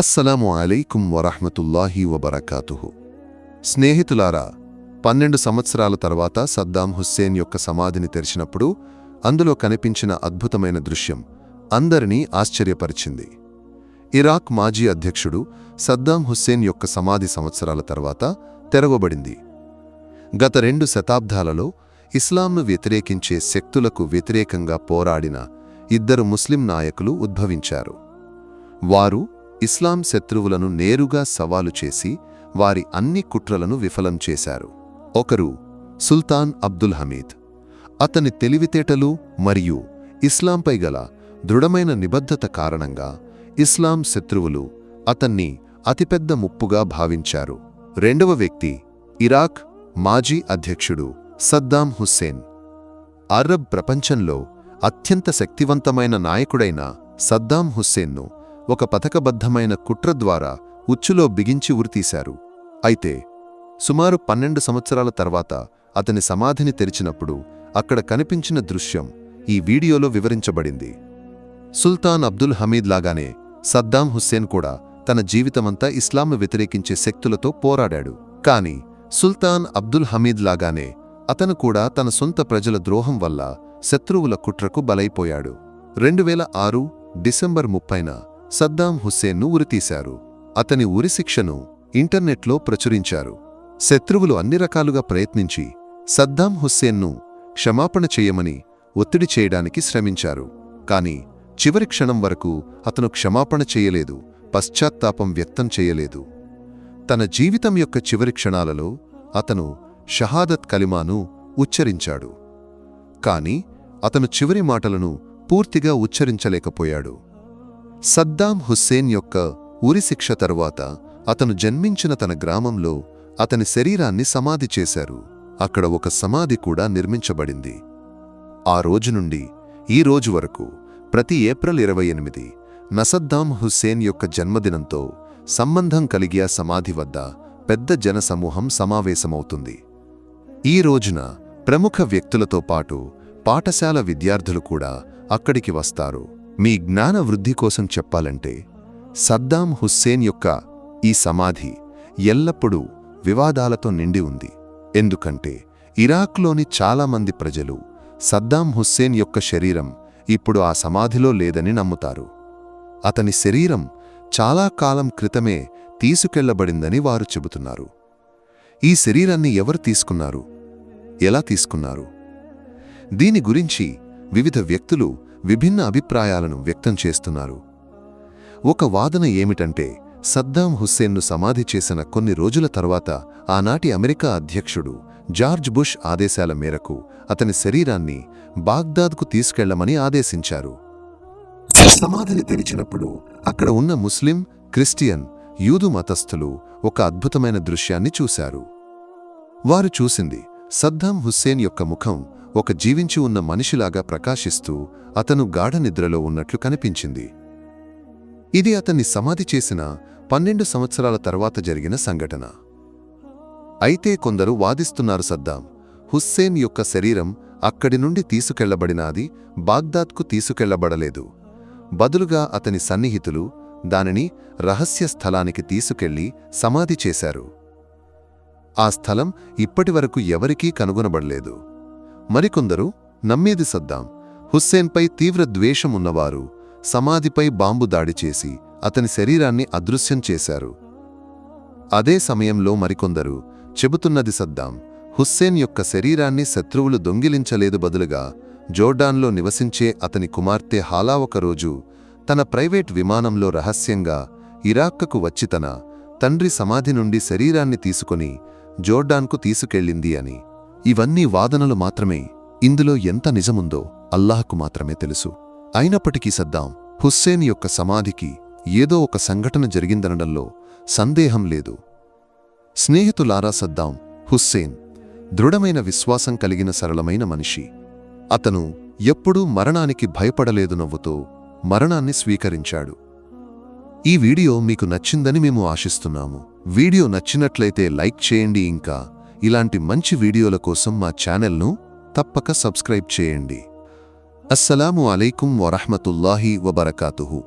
అస్సలాము అలైకుం వరహమతుల్లాహి వబర్కాతుహు. స్నేహితులారా పన్నెండు సంవత్సరాల తర్వాత సద్దాం హుస్సేన్ యొక్క సమాధిని తెరిచినప్పుడు అందులో కనిపించిన అద్భుతమైన దృశ్యం అందరినీ ఆశ్చర్యపరిచింది. ఇరాక్ మాజీ అధ్యక్షుడు సద్దాం హుస్సేన్ యొక్క సమాధి సంవత్సరాల తర్వాత తెరవబడింది. గత రెండు శతాబ్దాలలో ఇస్లాంను వ్యతిరేకించే శక్తులకు వ్యతిరేకంగా పోరాడిన ఇద్దరు ముస్లిం నాయకులు ఉద్భవించారు. వారు ఇస్లాం శత్రువులను నేరుగా సవాలు చేసి వారి అన్ని కుట్రలను విఫలం చేశారు. ఒకరు సుల్తాన్ అబ్దుల్ హమీద్. అతని తెలివితేటలు మరియు ఇస్లాంపై గల దృఢమైన నిబద్ధత కారణంగా ఇస్లాం శత్రువులు అతన్ని అతిపెద్ద ముప్పుగా భావించారు. రెండవ వ్యక్తి ఇరాక్ మాజీ అధ్యక్షుడు సద్దాం హుస్సేన్. అరబ్ ప్రపంచంలో అత్యంత శక్తివంతమైన నాయకుడైన సద్దాం హుస్సేన్ను ఒక పథకబద్ధమైన కుట్ర ద్వారా ఉచ్చులో బిగించి ఉరితీశారు. అయితే సుమారు పన్నెండు సంవత్సరాల తర్వాత అతని సమాధిని తెరిచినప్పుడు అక్కడ కనిపించిన దృశ్యం ఈ వీడియోలో వివరించబడింది. సుల్తాన్ అబ్దుల్ హమీద్ లాగానే సద్దాం హుస్సేన్ కూడా తన జీవితమంతా ఇస్లాంను వ్యతిరేకించే శక్తులతో పోరాడాడు. కాని సుల్తాన్ అబ్దుల్ హమీద్ లాగానే అతను కూడా తన సొంత ప్రజల ద్రోహం వల్ల శత్రువుల కుట్రకు బలైపోయాడు. రెండు వేల ఆరు డిసెంబర్ ముప్పైన సద్దాం హుస్సేన్ను ఉరితీశారు. అతని ఉరిశిక్షను ఇంటర్నెట్లో ప్రచురించారు. శత్రువులు అన్ని రకాలుగా ప్రయత్నించి సద్దాం హుస్సేన్ను క్షమాపణ చేయమని ఒత్తిడి చేయడానికి శ్రమించారు. కాని చివరి క్షణం వరకు అతను క్షమాపణ చేయలేదు పశ్చాత్తాపం వ్యక్తం చేయలేదు. తన జీవితం యొక్క చివరి క్షణాలలో అతను షహాదత్ కలిమాను ఉచ్చరించాడు. కాని అతను చివరి మాటలను పూర్తిగా ఉచ్చరించలేకపోయాడు. సద్దాం హుస్సేన్ యొక్క ఉరిశిక్ష తరువాత అతను జన్మించిన తన గ్రామంలో అతని శరీరాన్ని సమాధి చేశారు. అక్కడ ఒక సమాధి కూడా నిర్మించబడింది. ఆ రోజు నుండి ఈ రోజు వరకు ప్రతి ఏప్రిల్ ఇరవై ఎనిమిది నసద్దాం హుస్సేన్ యొక్క జన్మదినంతో సంబంధం కలిగిన సమాధి వద్ద పెద్ద జనసమూహం సమావేశమవుతుంది. ఈ రోజున ప్రముఖ వ్యక్తులతో పాటు పాఠశాల విద్యార్థులు కూడా అక్కడికి వస్తారు. మీ జ్ఞాన వృద్ధి కోసం చెప్పాలంటే సద్దాం హుస్సేన్ యొక్క ఈ సమాధి ఎల్లప్పుడూ వివాదాలతో నిండి ఉంది. ఎందుకంటే ఇరాక్లోని చాలామంది ప్రజలు సద్దాం హుస్సేన్ యొక్క శరీరం ఇప్పుడు ఆ సమాధిలో లేదని నమ్ముతారు. అతని శరీరం చాలా కాలం క్రితమే తీసుకెళ్ళబడిందని వారు చెబుతున్నారు. ఈ శరీరాన్ని ఎవరు తీసుకున్నారు? ఎలా తీసుకున్నారు? దీని గురించి వివిధ వ్యక్తులు విభిన్న అభిప్రాయాలను వ్యక్తం చేస్తున్నారు. ఒక వాదన ఏమిటంటే సద్దాం హుస్సేన్ను సమాధి చేసిన కొన్ని రోజుల తర్వాత ఆనాటి అమెరికా అధ్యక్షుడు జార్జ్ బుష్ ఆదేశాల మేరకు అతని శరీరాన్ని బాగ్దాద్కు తీసుకెళ్ళమని ఆదేశించారు. సమాధిని తెరిచినప్పుడు అక్కడ ఉన్న ముస్లిం క్రిస్టియన్ యూదు మతస్థులు ఒక అద్భుతమైన దృశ్యాన్ని చూశారు. వారు చూసింది సద్దాం హుస్సేన్ యొక్క ముఖం ఒక జీవించి ఉన్న మనిషిలాగా ప్రకాశిస్తూ అతను గాఢ నిద్రలో ఉన్నట్లు కనిపించింది. ఇది అతన్ని సమాధి చేసిన పన్నెండు సంవత్సరాల తర్వాత జరిగిన సంఘటన. అయితే కొందరు వాదిస్తున్నారు సద్దాం హుస్సేన్ యొక్క శరీరం అక్కడి నుండి తీసుకెళ్ళబడినాది బాగ్దాద్కు తీసుకెళ్ళబడలేదు. బదులుగా అతని సన్నిహితులు దానిని రహస్య స్థలానికి తీసుకెళ్ళి సమాధి చేశారు. ఆ స్థలం ఇప్పటివరకు ఎవరికీ కనుగొనబడలేదు. మరికొందరు నమ్మేది సద్దాం. హుస్సేన్పై తీవ్ర ద్వేషం ఉన్నవారు సమాధిపై బాంబు దాడి చేసి అతని శరీరాన్ని అదృశ్యం చేశారు. అదే సమయంలో మరికొందరు చెబుతున్నది సద్దాం. హుస్సేన్ యొక్క శరీరాన్ని శత్రువులు దొంగిలించలేదు బదులుగా జోర్డాన్లో నివసించే అతని కుమార్తె హాలా ఒకరోజు తన ప్రైవేట్ విమానంలో రహస్యంగా ఇరాక్కకు వచ్చి తన తండ్రి సమాధి నుండి శరీరాన్ని తీసుకుని జోర్డాన్కు తీసుకెళ్ళింది అని ఇవన్నీ వాదనలు మాత్రమే. ఇందులో ఎంత నిజముందో అల్లాహకు మాత్రమే తెలుసు. అయినప్పటికీ సద్దాం హుస్సేన్ యొక్క సమాధికి ఏదో ఒక సంఘటన జరిగిందనడంలో సందేహం లేదు. స్నేహితులారా సద్దాం హుస్సేన్ దృఢమైన విశ్వాసం కలిగిన సరళమైన మనిషి. అతను ఎప్పుడూ మరణానికి భయపడలేదు నవ్వుతో మరణాన్ని స్వీకరించాడు. ఈ వీడియో మీకు నచ్చిందని మేము ఆశిస్తున్నాము. వీడియో నచ్చినట్లయితే లైక్ చేయండి ఇంకా ఇలాంటి మంచి వీడియోల కోసం మా ఛానల్ను తప్పక సబ్స్క్రైబ్ చేయండి. అస్సలాము అలైకుం వరహమతుల్లాహి వబరకాతుహు.